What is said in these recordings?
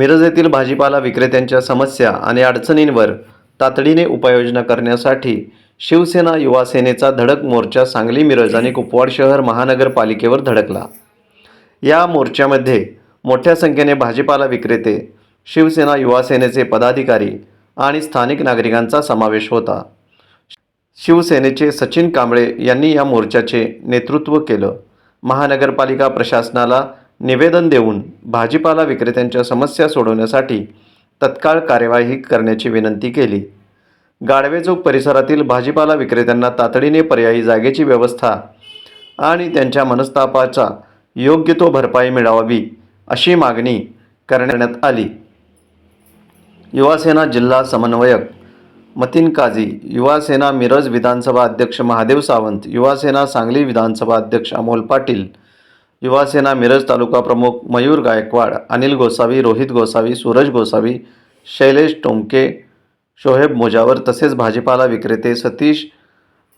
मिरज येथील भाजीपाला विक्रेत्यांच्या समस्या आणि अडचणींवर तातडीने उपाययोजना करण्यासाठी शिवसेना युवा सेनेचा धडक मोर्चा सांगली मिरज आणि कुपवाड शहर महानगरपालिकेवर धडकला. या मोर्चामध्ये मोठ्या संख्येने भाजीपाला विक्रेते शिवसेना युवा सेनेचे पदाधिकारी आणि स्थानिक नागरिकांचा समावेश होता. शिवसेनेचे सचिन कांबळे यांनी या मोर्चाचे नेतृत्व केलं. महानगरपालिका प्रशासनाला निवेदन देऊन भाजीपाला विक्रेत्यांच्या समस्या सोडवण्यासाठी तत्काळ कार्यवाही करण्याची विनंती केली. गाडवेचौक परिसरातील भाजीपाला विक्रेत्यांना तातडीने पर्यायी जागेची व्यवस्था आणि त्यांच्या मनस्तापाचा योग्य तो भरपाई मिळावी अशी मागणी करण्यात आली. युवासेना जिल्हा समन्वयक मतीन काझी युवासेना मिरज विधानसभा अध्यक्ष महादेव सावंत युवासेना सांगली विधानसभा अध्यक्ष अमोल पाटील युवासेना मिरज तालुका प्रमुख मयूर गायकवाड अनिल गोसावी रोहित गोसावी सूरज गोसावी शैलेश टोमके शोहेब मोजावर तसेच भाजीपाला विक्रेते सतीश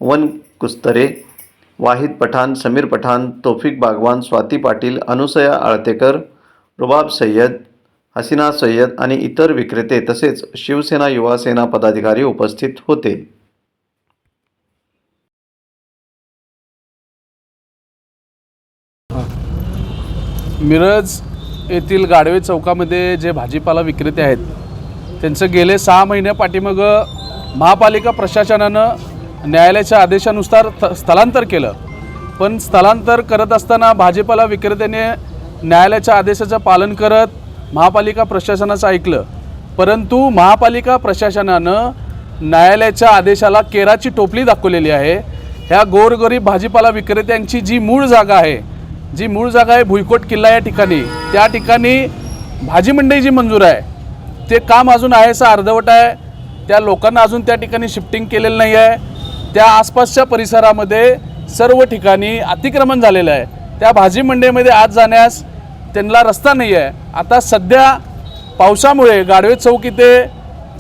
वन कुस्तरे वाहिद पठाण समीर पठाण तोफिक बागवान स्वाती पाटील अनुसया आळतेकर रुबाब सय्यद हसीना सय्यद आणि इतर विक्रेते तसेच शिवसेना युवासेना पदाधिकारी उपस्थित होते. मिरज येथील गाडवे चौकामध्ये जे भाजीपाला विक्रेते आहेत त्यांचं गेले सहा महिन्या पाठीमागं महापालिका प्रशासनानं न्यायालयाच्या आदेशानुसार थ स्थलांतर केलं. पण स्थलांतर करत असताना भाजीपाला विक्रेत्याने न्यायालयाच्या आदेशाचं पालन करत महापालिका प्रशासनाचं ऐकलं. परंतु महापालिका प्रशासनानं न्यायालयाच्या आदेशाला केराची टोपली दाखवलेली आहे. ह्या गोरगरीब भाजीपाला विक्रेत्यांची जी मूळ जागा आहे जी मूळ जागा आहे भुईकोट किल्ला या ठिकाणी. त्या ठिकाणी भाजी मंडई जी मंजूर आहे ते काम अजून आहे असं अर्धवट आहे. त्या लोकांना अजून त्या ठिकाणी शिफ्टिंग केलेलं नाही आहे. त्या आसपासच्या परिसरामध्ये सर्व ठिकाणी अतिक्रमण झालेलं आहे. त्या भाजी मंडईमध्ये आत जाण्यास त्यांना रस्ता नाही आहे. आता सध्या पावसामुळे गाडवे चौक इथे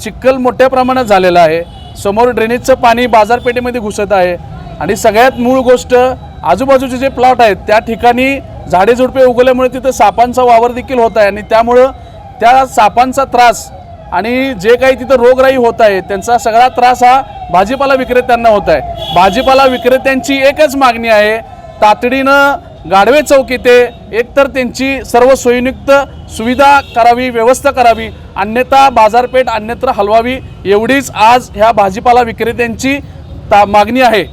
चिखल मोठ्या प्रमाणात झालेला आहे. समोर ड्रेनेजचं पाणी बाजारपेठेमध्ये घुसत आहे. आणि सगळ्यात मूळ गोष्ट आजूबाजूचे जे प्लॉट आहेत त्या ठिकाणी झाडेझुडपे उगवल्यामुळे तिथं सापांचा वावर देखील होत आहे आणि त्यामुळं त्या सापांचा त्रास आणि जे काही तिथं रोगराई होत आहे त्यांचा सगळा त्रास हा भाजीपाला विक्रेत्यांना होत आहे. भाजीपाला विक्रेत्यांची एकच मागणी आहे तातडीनं गाडवे चौक येथे एकतर त्यांची सर्व सोयीयुक्त सुविधा करावी व्यवस्था करावी अन्यथा बाजारपेठ अन्यत्र हलवावी एवढीच आज ह्या भाजीपाला विक्रेत्यांची ता मागणी आहे.